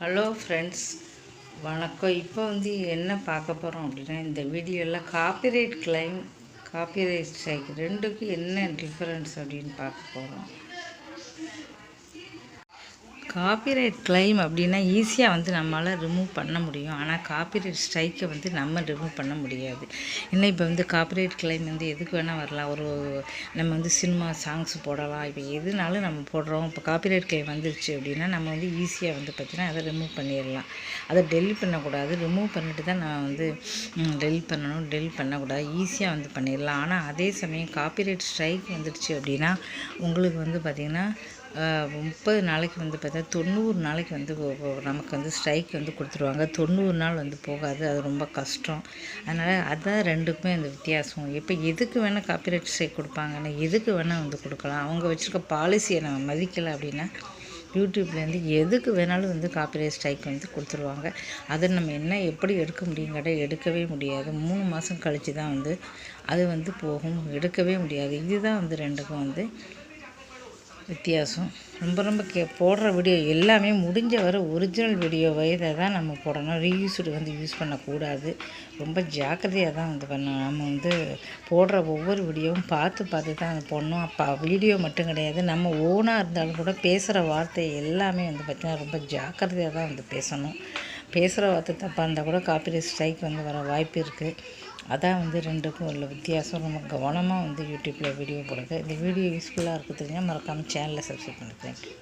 Hello friends வணக்கம். இப்போ வந்து என்ன பார்க்க போகிறோம் அப்படின்னா இந்த வீடியோவில் காப்பிரைட் கிளைம் காப்பிரைட் ஸ்ட்ரைக் ரெண்டுக்கும் என்ன டிஃப்ரென்ஸ் அப்படின்னு பார்க்க போகிறோம் காப்பிரைட் கிளைம் அப்படின்னா ஈஸியாக வந்து நம்மளால் ரிமூவ் பண்ண முடியும். ஆனால் காப்பிரைட் ஸ்ட்ரைக்கை வந்து நம்ம ரிமூவ் பண்ண முடியாது. ஏன்னா இப்போ வந்து காப்பிரைட் கிளைம் வந்து எதுக்கு வேணால் வரலாம். ஒரு நம்ம வந்து சினிமா சாங்ஸ் போடலாம். இப்போ எதுனாலும் நம்ம போடுறோம். இப்போ காப்பிரைட் கிளைம் வந்துருச்சு அப்படின்னா நம்ம வந்து ஈஸியாக வந்து பார்த்திங்கன்னா அதை ரிமூவ் பண்ணிடலாம். அதை டெலிட் பண்ணக்கூடாது. ரிமூவ் பண்ணிட்டு தான் நான் வந்து டெலிட் பண்ணணும். டெலிட் பண்ணக்கூடாது. ஈஸியாக வந்து பண்ணிடலாம். ஆனால் அதே சமயம் காப்பிரைட் ஸ்ட்ரைக் வந்துடுச்சு அப்படின்னா உங்களுக்கு வந்து பார்த்திங்கன்னா முப்பது நாளைக்கு வந்து பார்த்தா தொண்ணூறு நாளைக்கு வந்து நமக்கு வந்து ஸ்ட்ரைக் வந்து கொடுத்துருவாங்க. தொண்ணூறு நாள் வந்து போகாது. அது ரொம்ப கஷ்டம். அதனால் அதான் ரெண்டுக்குமே அந்த வித்தியாசம். இப்போ எதுக்கு வேணால் காப்பிரைட் ஸ்ட்ரைக் கொடுப்பாங்கன்னா எதுக்கு வேணால் வந்து கொடுக்கலாம். அவங்க வச்சுருக்க பாலிசியை நம்ம மதிக்கலை அப்படின்னா யூடியூப்லேருந்து எதுக்கு வேணாலும் வந்து காப்பிரைட் ஸ்ட்ரைக் வந்து கொடுத்துருவாங்க. அதை நம்ம என்ன எப்படி எடுக்க முடியுங்கிறத எடுக்கவே முடியாது. மூணு மாதம் கழித்து தான் வந்து அது வந்து போகும். எடுக்கவே முடியாது. இதுதான் வந்து ரெண்டுக்கும் வந்து வித்தியாசம். ரொம்ப ரொம்ப கே போடுற வீடியோ எல்லாமே முடிஞ்ச வர ஒரிஜினல் வீடியோவை இதை தான் நம்ம போடணும். ரீயூஸ்டு வந்து யூஸ் பண்ணக்கூடாது. ரொம்ப ஜாக்கிரதையாக தான் வந்து பண்ணணும். நம்ம வந்து போடுற ஒவ்வொரு வீடியோவும் பார்த்து பார்த்து தான் அது போடணும். அப்போ வீடியோ மட்டும் கிடையாது. நம்ம ஓனாக இருந்தாலும் கூட பேசுகிற வார்த்தை எல்லாமே வந்து பார்த்திங்கன்னா ரொம்ப ஜாக்கிரதையாக தான் வந்து பேசணும். பேசுகிற வார்த்தை தப்பாக இருந்தால் கூட காப்பிரைட் ஸ்ட்ரைக் வந்து வர வாய்ப்பு இருக்குது அதான் வந்து ரெண்டுக்கும் உள்ள வித்தியாசம். ரொம்ப கவனமாக வந்து யூடியூப்பில் வீடியோ போடுது இந்த வீடியோ யூஸ்ஃபுல்லாக இருக்குது மறக்காமல் சேனலில் சப்ஸ்கிரைப் பண்ணி தேங்க்யூ